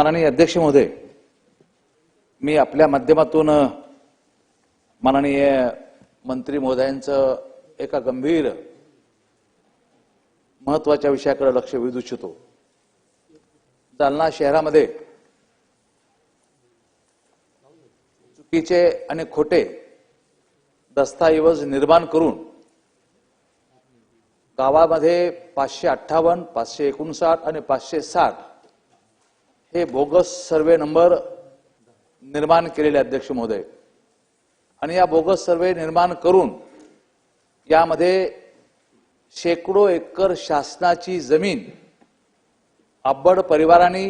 माननीय अध्यक्ष महोदय मी आपल्या माध्यमातून माननीय मंत्री महोदयांचं एका गंभीर महत्त्वाच्या विषयाकडे लक्ष वेधू इच्छितो. जालना शहरामध्ये चुकीचे आणि खोटे दस्ताऐवज निर्माण करून गावामध्ये पाचशे अठ्ठावन्न पाचशे एकोणसाठ आणि पाचशे साठ हे बोगस सर्वे नंबर निर्माण केलेले अध्यक्ष महोदय. आणि या बोगस सर्वे निर्माण करून यामध्ये शेकडो एकर शासनाची जमीन अब्बड परिवाराने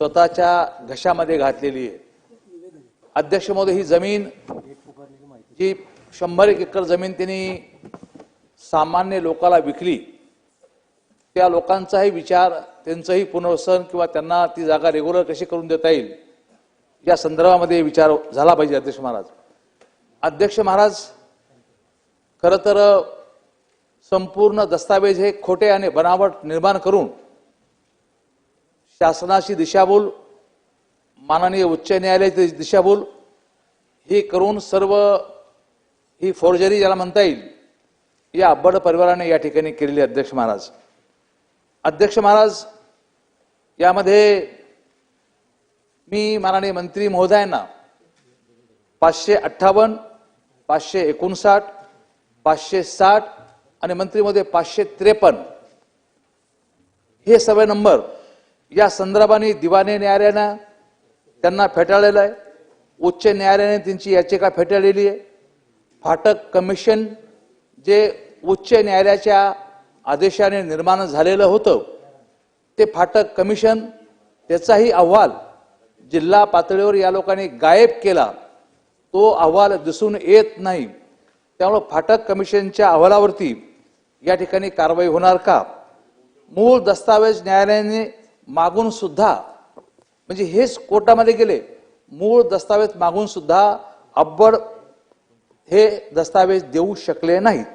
स्वतःच्या घशामध्ये घातलेली आहे. अध्यक्ष महोदय ही जमीन जी शंभर एक एकर जमीन त्यांनी सामान्य लोकाला विकली त्या लोकांचाही विचार त्यांचंही पुनर्वसन किंवा त्यांना ती जागा रेग्युलर कशी करून देता येईल या संदर्भामध्ये विचार झाला पाहिजे अध्यक्ष महाराज. अध्यक्ष महाराज खरं तर संपूर्ण दस्तावेज हे खोटे आणि बनावट निर्माण करून शासनाची दिशाभूल माननीय उच्च न्यायालयाची दिशाभूल ही करून सर्व ही फोर्जरी ज्याला म्हणता येईल या अब्बड परिवाराने या ठिकाणी केलेली अध्यक्ष महाराज. अध्यक्ष महाराज यामध्ये मी माननीय मंत्री महोदयांना पाचशे अठ्ठावन्न पाचशे एकोणसाठ पाचशे साठ आणि मंत्रीमध्ये पाचशे त्रेपन्न. हे सगळे नंबर या संदर्भाने दिवाणी न्यायालयानं त्यांना फेटाळलेलं आहे. उच्च न्यायालयाने त्यांची याचिका फेटाळलेली आहे. फाटक कमिशन जे उच्च न्यायालयाच्या आदेशाने निर्माण झालेलं होतं ते फाटक कमिशन त्याचाही अहवाल जिल्हा पातळीवर या लोकांनी गायब केला तो अहवाल दिसून येत नाही. त्यामुळं फाटक कमिशनच्या अहवालावरती या ठिकाणी कारवाई होणार का? मूळ दस्तावेज न्यायालयाने मागून सुद्धा म्हणजे हेच कोर्टामध्ये गेले मूळ दस्तावेज मागून सुद्धा अब्बड हे दस्तावेज देऊ शकले नाहीत.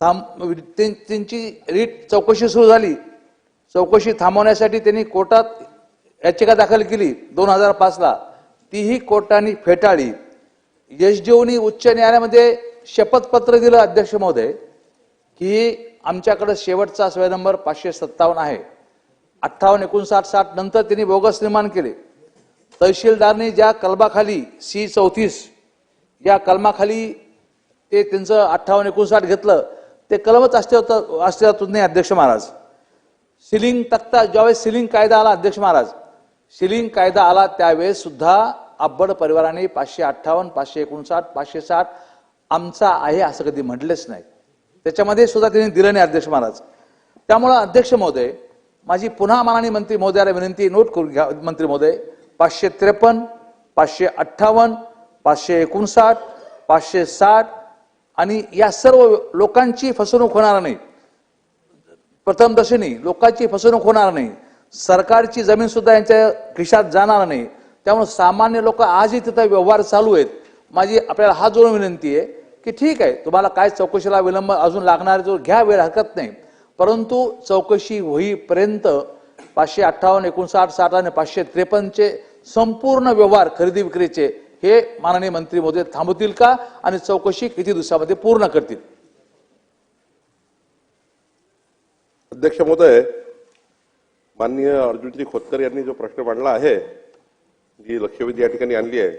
थांब त्यांची रीट चौकशी सुरू झाली. चौकशी थांबवण्यासाठी त्यांनी कोर्टात याचिका दाखल केली दोन हजार पाचला. तीही कोर्टाने फेटाळली. यशदेवनी उच्च न्यायालयामध्ये शपथपत्र दिलं अध्यक्ष महोदय की आमच्याकडं शेवटचा सर्वे नंबर पाचशे सत्तावन्न आहे. अठ्ठावन्न एकोणसाठ साठ नंतर त्यांनी बोगस निर्माण केले. तहसीलदारनी ज्या कलमाखाली सी चौतीस या कलमाखाली ते त्यांचं अठ्ठावन्न एकोणसाठ घेतलं ते कलमच अस्तित्वात अस्तित्वात नाही अध्यक्ष महाराज. सिलिंग तक्ता ज्यावेळेस सिलिंग कायदा आला अध्यक्ष महाराज सिलिंग कायदा आला त्यावेळेस सुद्धा अब्बड परिवाराने पाचशे अठ्ठावन्न पाचशे एकोणसाठ पाचशे साठ आमचा आहे असं कधी म्हटलेच नाही. त्याच्यामध्ये सुद्धा त्यांनी दिलं नाही अध्यक्ष महाराज. त्यामुळं अध्यक्ष महोदय माझी पुन्हा माननीय मंत्री महोदयाला विनंती नोट करून घ्या मंत्री महोदय पाचशे त्रेपन्न पाचशे अठ्ठावन्न पाचशे एकोणसाठ पाचशे साठ आणि या सर्व लोकांची फसवणूक होणार नाही. प्रथम दशेने लोकांची फसवणूक होणार नाही. सरकारची जमीन सुद्धा यांच्या खिशात जाणार नाही. त्यामुळे सामान्य लोक आजही तिथं व्यवहार चालू आहेत. माझी आपल्याला हा जोडून विनंती आहे की ठीक आहे तुम्हाला काय चौकशीला विलंब अजून लागणार जो घ्या वेळ हरकत नाही. परंतु चौकशी होईपर्यंत पाचशे अठ्ठावन्न एकोणसाठ साठ आणि पाचशे त्रेपन्नचे संपूर्ण व्यवहार खरेदी विक्रीचे हे माननीय मंत्री मोदी थांबवतील का आणि चौकशी किती दिवसामध्ये पूर्ण करतील? अध्यक्ष महोदय माननीय अर्जुनजी खोतकर यांनी जो प्रश्न मांडला आहे जी लक्षवेधी या ठिकाणी आणली आहे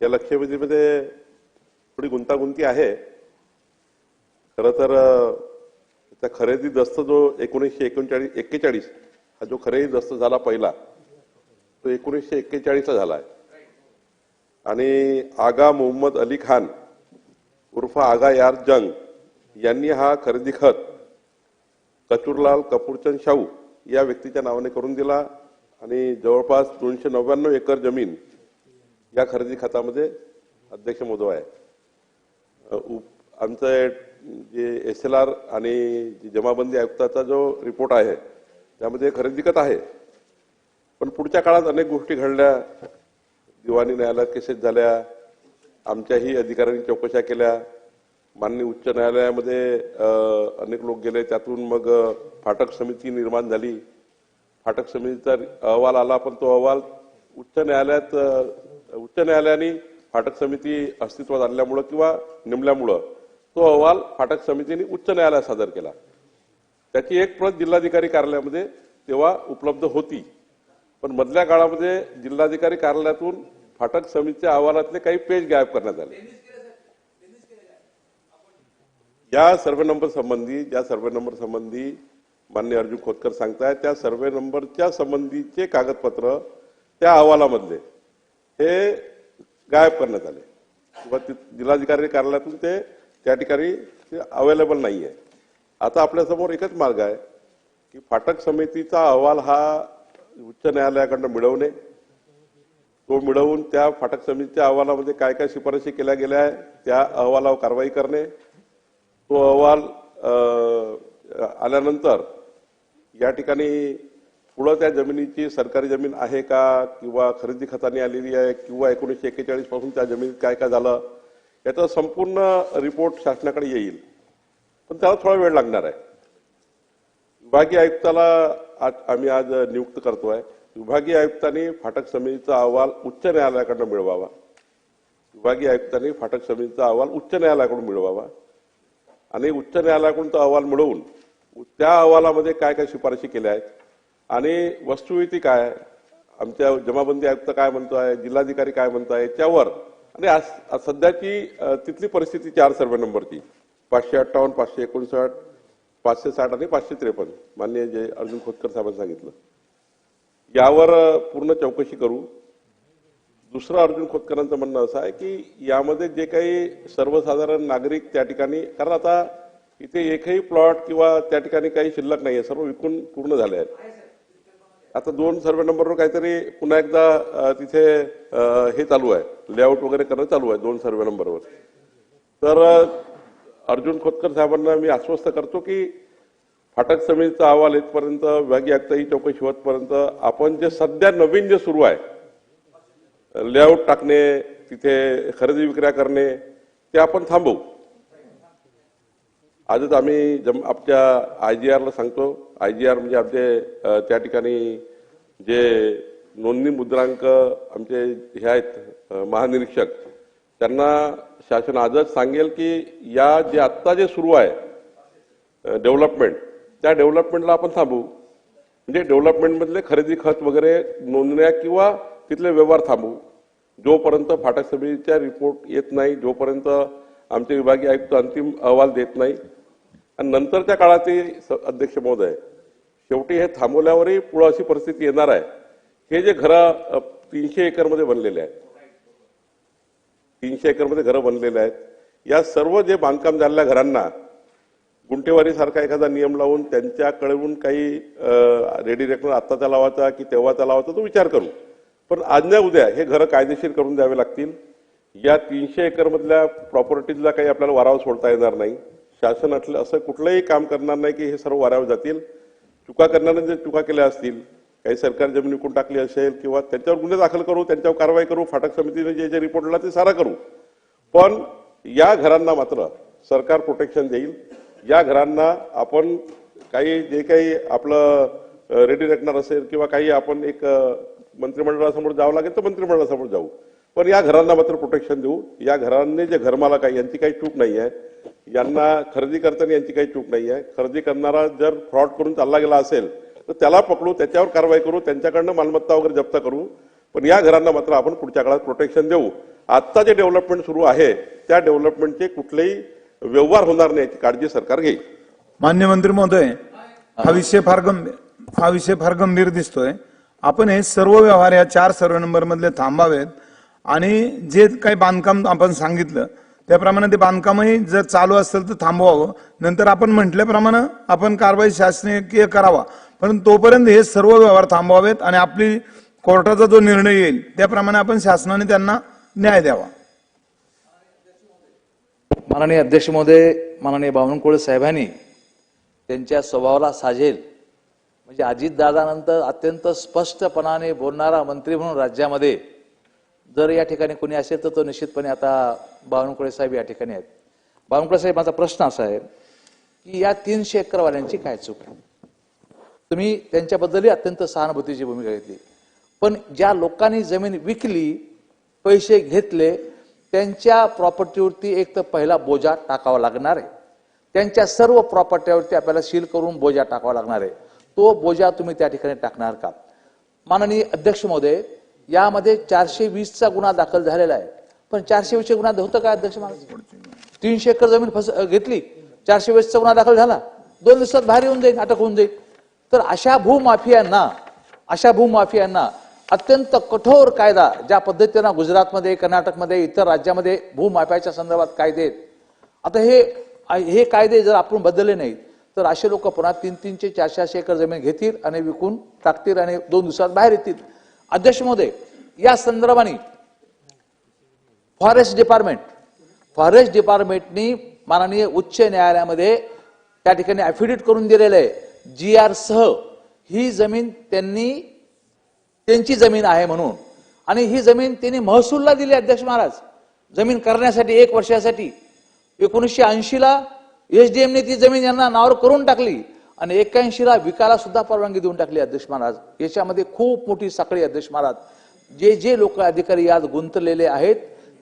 या लक्षवेधीमध्ये थोडी गुंतागुंती आहे. खरं तर त्या खरेदी दस्त जो एकोणीसशे एकोणचाळीस एक्केचाळीस हा जो खरेदी दस्त झाला पहिला तो एकोणीसशे एक्केचाळीसला झाला आहे. आणि आगा मोहम्मद अली खान उर्फ आगा यार जंग यांनी हा खरेदी खत कचूरलाल कपूरचंद शाहू या व्यक्तीच्या नावाने करून दिला आणि जवळपास दोनशे नव्याण्णव एकर जमीन या खरेदी खतामध्ये अध्यक्ष मोदव आहे उप- आमचं जे एस एल आर आणि जमाबंदी आयुक्ताचा जो रिपोर्ट आहे त्यामध्ये खरेदी खत आहे. पण पुढच्या काळात अनेक गोष्टी घडल्या. दिवाणी न्यायालयात केसेस झाल्या. आमच्याही अधिकाऱ्यांनी चौकशा केल्या. माननीय उच्च न्यायालयामध्ये अनेक लोक गेले. त्यातून मग फाटक समिती निर्माण झाली. फाटक समितीचा अहवाल आला पण तो अहवाल उच्च न्यायालयात उच्च न्यायालयाने फाटक समिती अस्तित्वात आणल्यामुळं किंवा नेमल्यामुळं तो अहवाल फाटक समितीने उच्च न्यायालयात सादर केला. त्याची एक प्रत जिल्हाधिकारी कार्यालयामध्ये तेव्हा उपलब्ध होती. पण मधल्या काळामध्ये जिल्हाधिकारी कार्यालयातून फाटक समितीच्या अहवालातले काही पेज गायब करण्यात आले. या सर्वे नंबर संबंधी ज्या सर्वे नंबर संबंधी मान्य अर्जुन खोतकर सांगताय त्या सर्वे नंबरच्या संबंधीचे कागदपत्र त्या अहवालामधले हे गायब करण्यात आले. किंवा ति- जिल्हाधिकारी कार्यालयातून ते त्या ठिकाणी अवेलेबल नाही आहे आता आपल्यासमोर एकच मार्ग आहे की फाटक समितीचा अहवाल हा उच्च न्यायालयाकडनं मिळवणे. तो मिळवून त्या फाटक समितीच्या अहवालामध्ये काय काय शिफारशी केल्या गेल्या आहेत त्या अहवालावर कारवाई करणे. तो अहवाल आल्यानंतर या ठिकाणी पुढं त्या जमिनीची सरकारी जमीन आहे का किंवा खरेदी खताने आलेली आहे किंवा एकोणीसशे एक्केचाळीसपासून त्या जमिनीत काय काय झालं याचा संपूर्ण रिपोर्ट शासनाकडे येईल. पण त्याला थोडा वेळ लागणार आहे. विभागीय आयुक्ताला आज आम्ही आज नियुक्त करतोय. विभागीय आयुक्तांनी फाटक समितीचा अहवाल उच्च न्यायालयाकडनं मिळवावा. विभागीय आयुक्तांनी फाटक समितीचा अहवाल उच्च न्यायालयाकडून मिळवावा. आणि उच्च न्यायालयाकडून तो अहवाल मिळवून त्या अहवालामध्ये काय काय शिफारशी केल्या आहेत आणि वस्तुस्थिती काय आमच्या जमाबंदी आयुक्त काय म्हणतो आहे जिल्हाधिकारी काय म्हणताय? त्यावर आणि आज- सध्याची तिथली परिस्थिती चार सर्वे नंबरची. पाचशे अठ्ठावन्न पाचशे एकोणसाठ पाचशे साठ आणि पाचशे त्रेपन्न. मान्य जे अर्जुन खोतकर साहेबांनी सांगितलं. यावर पूर्ण चौकशी करू. दुसरं अर्जुन खोतकरांचं म्हणणं असं आहे की यामध्ये जे काही सर्वसाधारण नागरिक त्या ठिकाणी कारण आता इथे एकही प्लॉट किंवा त्या ठिकाणी काही शिल्लक नाही आहे सर्व विकून पूर्ण झाले आहेत. आता दोन सर्वे नंबरवर काहीतरी पुन्हा एकदा तिथे हे चालू आहे लेआउट वगैरे करणं चालू आहे दोन सर्वे नंबरवर. तर अर्जुन खोतकर साहेबांना मी आश्वस्त करतो की फाटक समितीचा अहवाल येतपर्यंत विभागीय आयुक्त ही चौकशी होतपर्यंत आपण जे सध्या नवीन जे सुरू आहे लेआउट टाकणे तिथे खरेदी विक्री करणे ते आपण थांबवू. आजच आम्ही जम आमच्या आय जी आरला सांगतो. आय जी आर म्हणजे आमचे त्या ठिकाणी जे नोंदणी मुद्रांक आमचे हे आहेत महानिरीक्षक त्यांना शासन आजच सांगेल की या जे आत्ता जे सुरू आहे डेव्हलपमेंट त्या डेव्हलपमेंटला आपण थांबू म्हणजे डेव्हलपमेंटमधले खरेदी खत वगैरे नोंदण्या किंवा तिथले व्यवहार थांबू जोपर्यंत फाटक समितीचा रिपोर्ट येत नाही जोपर्यंत आमचे विभागीय आयुक्त अंतिम अहवाल देत नाही आणि नंतरच्या काळाचे अध्यक्ष महोदय शेवटी हे थांबवल्यावरही पुढं अशी परिस्थिती येणार आहे. हे जे घरं तीनशे एकरमध्ये बनलेले आहेत. तीनशे एकरमध्ये घरं बनलेले आहेत. या सर्व जे बांधकाम झालेल्या घरांना गुंटेवारीसारखा एखादा नियम लावून त्यांच्याकडून काही रेडी रेकनर आत्ताचा लावायचा की तेव्हाचा लावायचा तो विचार करू. पण आज्ञा उद्या हे घरं कायदेशीर करून द्यावे लागतील. या तीनशे एकरमधल्या प्रॉपर्टीजला काही आपल्याला वारावर सोडता येणार नाही. शासन असलं असं कुठलंही काम करणार नाही की हे सर्व वाऱ्यावर जातील. चुका करणाऱ्यांनी जर चुका केल्या असतील काही सरकारी जमीन विकून टाकली असेल किंवा त्यांच्यावर गुन्हे दाखल करू त्यांच्यावर कारवाई करू फाटक समितीने जे जे रिपोर्ट ते सारा करू. पण या घरांना मात्र सरकार प्रोटेक्शन देईल. या घरांना आपण काही जे काही आपलं रेडी रेकनर असेल किंवा काही आपण एक मंत्रिमंडळासमोर जावं लागेल तर मंत्रिमंडळासमोर जाऊ. पण या घरांना मात्र प्रोटेक्शन देऊ. या घरांनी जे घरमालक आहे यांची काही चूक नाही आहे यांना खरेदी करताना यांची काही चूक नाही आहे खरेदी करणारा जर फ्रॉड करून चालला गेला असेल तर त्याला पकडू त्याच्यावर कारवाई करू त्यांच्याकडनं मालमत्ता वगैरे जप्त करू. पण या घरांना मात्र आपण पुढच्या काळात प्रोटेक्शन देऊ. आत्ता जे डेव्हलपमेंट सुरू आहे त्या डेव्हलपमेंटचे कुठलेही व्यवहार होणार नाही याची काळजी सरकार घेईल. मान्य मंत्री महोदय हा विषय फार गंभीर. हा विषय फार गंभीर दिसतोय. आपण हे सर्व व्यवहार या चार सर्व नंबर मधले थांबावेत. आणि जे काही बांधकाम आपण सांगितलं त्याप्रमाणे ते बांधकामही जर चालू असेल तर थांबवावं. नंतर आपण म्हटल्याप्रमाणे आपण कारवाई शासकीय करावा. पण तोपर्यंत हे सर्व व्यवहार थांबवावेत आणि आपली कोर्टाचा जो निर्णय येईल त्याप्रमाणे आपण शासनाने त्यांना न्याय द्यावा. माननीय अध्यक्ष महोदय माननीय बावनकुळे साहेबांनी त्यांच्या स्वभावाला साजेल. म्हणजे अजितदादानंतर अत्यंत स्पष्टपणाने बोलणारा मंत्री म्हणून राज्यामध्ये जर या ठिकाणी कोणी असेल तर तो निश्चितपणे आता बावनकुळे साहेब या ठिकाणी आहेत. बावनकुळे साहेब माझा प्रश्न असा आहे की या तीनशे एकरवाल्यांची काय चूक आहे? तुम्ही त्यांच्याबद्दलही अत्यंत सहानुभूतीची भूमिका घेतली. पण ज्या लोकांनी जमीन विकली पैसे घेतले त्यांच्या प्रॉपर्टीवरती एक तर पहिला बोजा टाकावा लागणार आहे. त्यांच्या सर्व प्रॉपर्टीवरती आपल्याला सील करून बोजा टाकावा लागणार आहे. तो बोजा तुम्ही त्या ठिकाणी टाकणार का? माननीय अध्यक्ष महोदय यामध्ये चारशे वीसचा गुन्हा दाखल झालेला आहे. पण चारशे वीसचे गुन्हा होतं काय अध्यक्ष महाराज? तीनशे एकर जमीन फस घेतली. चारशे वीसचा गुन्हा दाखल झाला. दोन दिवसात बाहेर येऊन जाईल अटक होऊन जाईल. तर अशा भूमाफियांना अशा भूमाफियांना अत्यंत कठोर कायदा ज्या पद्धतीनं गुजरातमध्ये कर्नाटकमध्ये इतर राज्यामध्ये भूमाफ्याच्या संदर्भात कायदे आहेत. आता हे हे कायदे जर आपण बदलले नाहीत तर असे लोक पुन्हा तीन तीनशे चारशे चारशे एकर जमीन घेतील आणि विकून टाकतील आणि दोन दिवसात बाहेर येतील. अध्यक्ष महोदय या संदर्भाने फॉरेस्ट डिपार्टमेंट फॉरेस्ट डिपार्टमेंटनी माननीय उच्च न्यायालयामध्ये त्या ठिकाणी ऍफिडेविट करून दिलेलं आहे. जी आर सह ही जमीन त्यांनी त्यांची जमीन आहे म्हणून. आणि ही जमीन त्यांनी महसूलला दिली अध्यक्ष महाराज. जमीन करण्यासाठी एक वर्षासाठी एकोणीसशे ऐंशीला एसडीएमने ती जमीन यांना नावावर करून टाकली. आणि एक्क्याऐंशीला विकायला सुद्धा परवानगी देऊन टाकली अध्यक्ष महाराज. याच्यामध्ये खूप मोठी साखळी अध्यक्ष महाराज. जे जे लोक अधिकारी यात गुंतलेले आहेत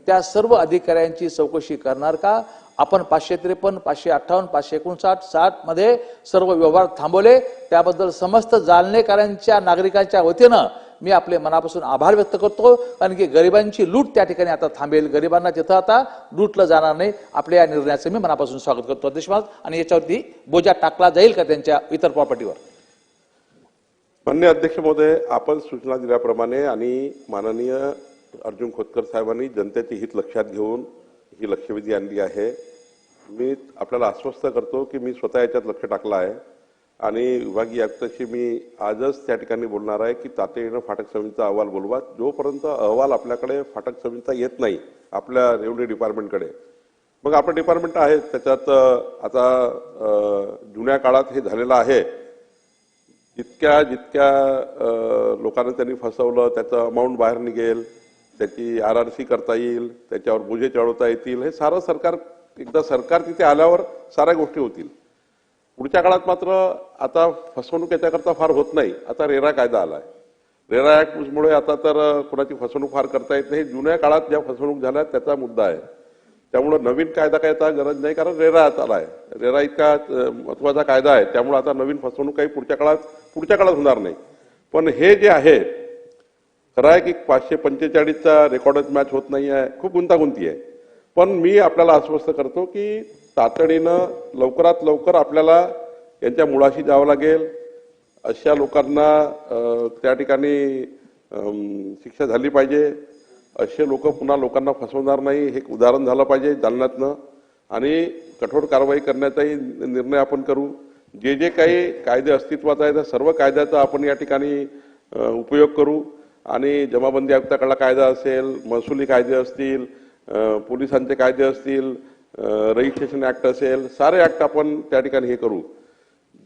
त्या सर्व अधिकाऱ्यांची चौकशी करणार का? आपण पाचशे त्रेपन्न पाचशे अठ्ठावन्न पाचशे एकोणसाठ साठमध्ये सर्व व्यवहार थांबवले. त्याबद्दल समस्त जालनेकरांच्या नागरिकांच्या वतीनं मी आपले मनापासून आभार व्यक्त करतो. कारण की गरिबांची लूट त्या ठिकाणी आता थांबेल. गरिबांना तिथं आता लूटलं जाणार नाही आपल्या या निर्णयाचं मी मनापासून स्वागत करतो. अध्यक्ष आणि याच्यावरती बोजा टाकला जाईल का त्यांच्या इतर प्रॉपर्टीवर मान्य अध्यक्ष महोदय आपण सूचना दिल्याप्रमाणे आणि माननीय अर्जुन खोतकर साहेबांनी जनतेचे हित लक्षात घेऊन ही लक्षवेधी आणली आहे. मी आपल्याला आश्वस्त करतो की मी स्वतः याच्यात लक्ष टाकलं आहे. आणि विभागीय आयुक्ताशी मी आजच त्या ठिकाणी बोलणार आहे की तातडीनं फाटक समितीचा अहवाल बोलवा. जोपर्यंत अहवाल आपल्याकडे फाटक समितीचा येत नाही आपल्या रेव्हन्यू डिपार्टमेंटकडे. मग आपलं डिपार्टमेंट आहे त्याच्यात आता जुन्या काळात हे झालेलं आहे. जितक्या जितक्या लोकांना त्यांनी फसवलं त्याचं अमाऊंट बाहेर निघेल त्याची आर आर सी करता येईल त्याच्यावर बुजे चढवता येतील हे सारं सरकार एकदा सरकार तिथे आल्यावर साऱ्या गोष्टी होतील. पुढच्या काळात मात्र आता फसवणूक याच्याकरता फार होत नाही. आता रेरा कायदा आलाय. रेरा ऍक्टमुळे आता तर कुणाची कोणाची फसवणूक फार करता येत नाही. जुन्या काळात ज्या फसवणूक झाल्या त्याचा मुद्दा आहे. त्यामुळं नवीन कायदा काय आता गरज नाही कारण रेरा आता आहे रेरा इतका महत्त्वाचा महत्त्वाचा कायदा आहे. त्यामुळे आता नवीन फसवणूक काही पुढच्या काळात पुढच्या काळात होणार नाही. पण हे जे आहे खरं आहे की पाचशे पंचेचाळीसचा रेकॉर्डच मॅच होत नाही आहे खूप गुंतागुंती आहे. पण मी आपल्याला आश्वस्त करतो की तातडीनं लवकरात लवकर आपल्याला यांच्या मुळाशी जावं लागेल. अशा लोकांना त्या ठिकाणी शिक्षा झाली पाहिजे. असे लोक पुन्हा लोकांना फसवणार नाही. हे एक उदाहरण झालं पाहिजे जालन्यातनं. आणि कठोर कारवाई करण्याचाही निर्णय आपण करू. जे जे काही कायदे अस्तित्वात आहेत त्या सर्व कायद्याचा आपण या ठिकाणी उपयोग करू. आणि जमाबंदी आयुक्ताकडला कायदा असेल महसुली कायदे असतील पोलिसांचे कायदे असतील रजिस्ट्रेशन ऍक्ट असेल सारे ऍक्ट आपण त्या ठिकाणी हे करू.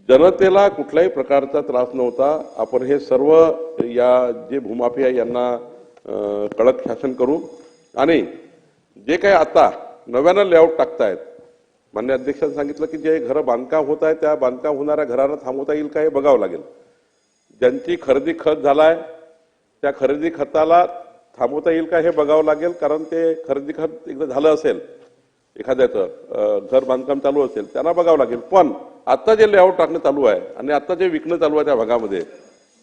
जनतेला कुठल्याही प्रकारचा त्रास नव्हता. आपण हे सर्व या जे भूमाफिया यांना कडक शासन करू. आणि जे काही आता नव्यानं लेआउट टाकतायत मान्य अध्यक्षांनी सांगितलं की जे घरं बांधकाम होत आहे त्या बांधकाम होणाऱ्या घराला थांबवता येईल का हे बघावं लागेल. ज्यांची खरेदी खत झालाय त्या खरेदी खताला थांबवता येईल का हे बघावं लागेल कारण ते खरेदी खत एकदा झालं असेल एखाद्याचं घर बांधकाम चालू असेल त्यांना बघावं लागेल. पण आता जे लेआउट टाकणं चालू आहे आणि आता जे विकणं चालू आहे त्या भागामध्ये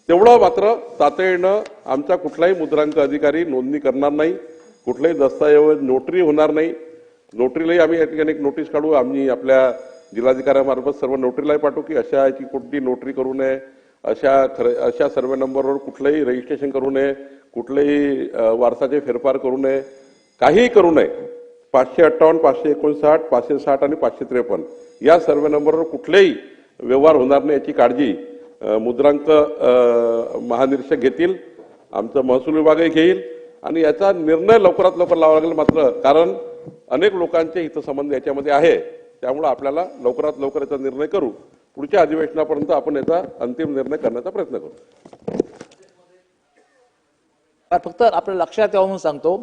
तेवढं मात्र तातडीनं आमचा कुठलाही मुद्रांक अधिकारी नोंदणी करणार नाही कुठलाही दस्तऐवज नोटरी होणार नाही. नोटरीलाही आम्ही या ठिकाणी एक नोटीस काढू. आम्ही आपल्या जिल्हाधिकाऱ्यामार्फत सर्व नोटरीलाही पाठवू की अशा याची कुठली नोटरी करू नये अशा खरे अशा सर्वे नंबरवर कुठलंही रजिस्ट्रेशन करू नये कुठलेही वारसाचे फेरफार करू नये काहीही करू नये. पाचशे अठ्ठावन्न पाचशे एकोणसाठ पाचशे साठ आणि पाचशे त्रेपन्न. या सर्वे नंबरवर कुठलेही व्यवहार होणार नाही याची काळजी मुद्रांक महानिरीक्षक घेतील आमचं महसूल विभागही घेईल आणि याचा निर्णय लवकरात लवकर लावावा लागेल मात्र कारण अनेक लोकांचे हितसंबंध याच्यामध्ये आहे त्यामुळे आपल्याला लवकरात लवकर याचा निर्णय करू. पुढच्या अधिवेशनापर्यंत आपण याचा अंतिम निर्णय करण्याचा प्रयत्न करू. फक्त आपल्या लक्षात यावं म्हणून सांगतो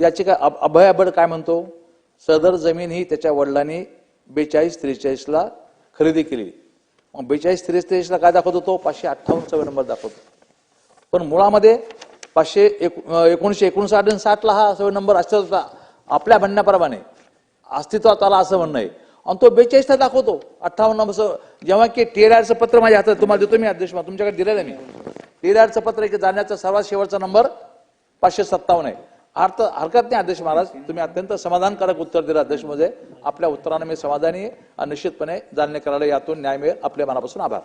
याची काय अभ- काय म्हणतो? सदर जमीन ही त्याच्या वडिलांनी बेचाळीस त्रेचाळीसला खरेदी केली. मग बेचाळीस त्रेचाळीसला काय दाखवत होतो? पाचशे अठ्ठावन्न नंबर दाखवतो पण मुळामध्ये पाचशे एक एकोणीसशे एकोणसाठ आणि साठला हा सर्वे नंबर अस्तित्वात होता. आपल्या म्हणण्याप्रमाणे. अस्तित्वात आला असं म्हणणं आहे. आणि तो बेचाळीसला दाखवतो. अठ्ठावन्न नंबर जेव्हा की टीआरचं पत्र माझ्या हातात तुम्हाला देतो मी अध्यक्ष तुमच्याकडे दिलेलं आहे मी. टीआरचं पत्र की जाण्याचा सर्वात शेवटचा नंबर पाचशे सत्तावन्न आहे. अर्थ हरकत नाही अध्यक्ष महाराज. तुम्ही अत्यंत समाधानकारक उत्तर दिलं अध्यक्ष म्हणजे आपल्या उत्तराने मी समाधानी आणि निश्चितपणे जाणणे करायला यातून न्याय मिळेल. आपल्या मनापासून आभार.